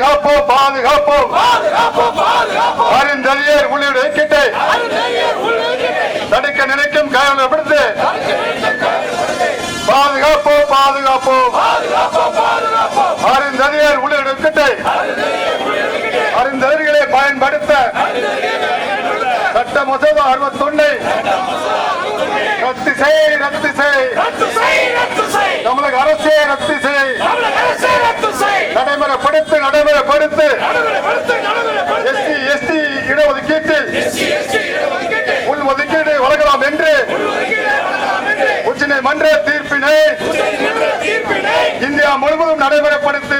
பாதுகாப்போம் பாதுகாப்போம். அருந்ததியர் உள்ளிட கிட்டை தடுக்க நினைக்கும் கைவிடப்படுத்து பாதுகாப்போம் பாதுகாப்போம். அருந்ததியர் உள்ளிட கிட்டை அருந்ததிகளை பயன்படுத்த. சட்ட மசோதா அறுபத்தொன்னை. ரத்து செய் ரத்து செய் தமிழக அரசே ரத்து செய் நடைமுறைப்படுத்து நடைமுறைப்படுத்து. எஸ்சி எஸ்டி இடஒதுக்கீட்டில் உள் ஒதுக்கீடு வழங்கலாம் என்று உச்சநீதிமன்ற தீர்ப்பினை இந்தியா முழுவதும் நடைமுறைப்படுத்து.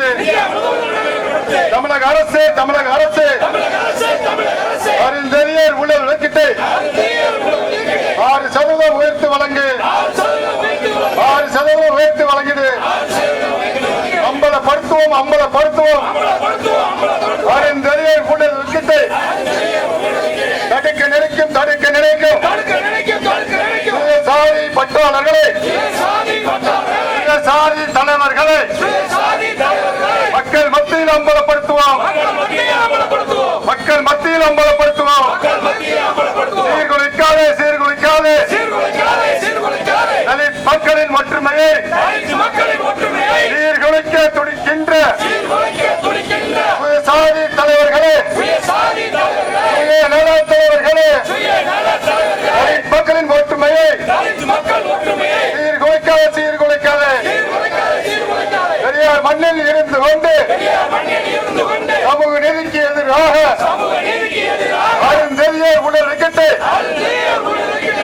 தமிழக அரசு தமிழக அரசு. அருந்ததியர் உள்ள விளக்கிட்டு ஆறு சதவீதம் உயர்த்து வழங்க ஆறு சதவீதம் உயர்த்து வழங்குது அம்பலப்படுத்துவோம். அம்பலப்படுத்துவோம் அருந்ததியர் உள்ள ஒதுக்கீட்டை தடுக்க நினைக்கும் தடுக்க நினைக்கும். கொண்டு சமூக நீதிக்கு எதிராக அருந்தெரிய உடல் விக்கெட்டை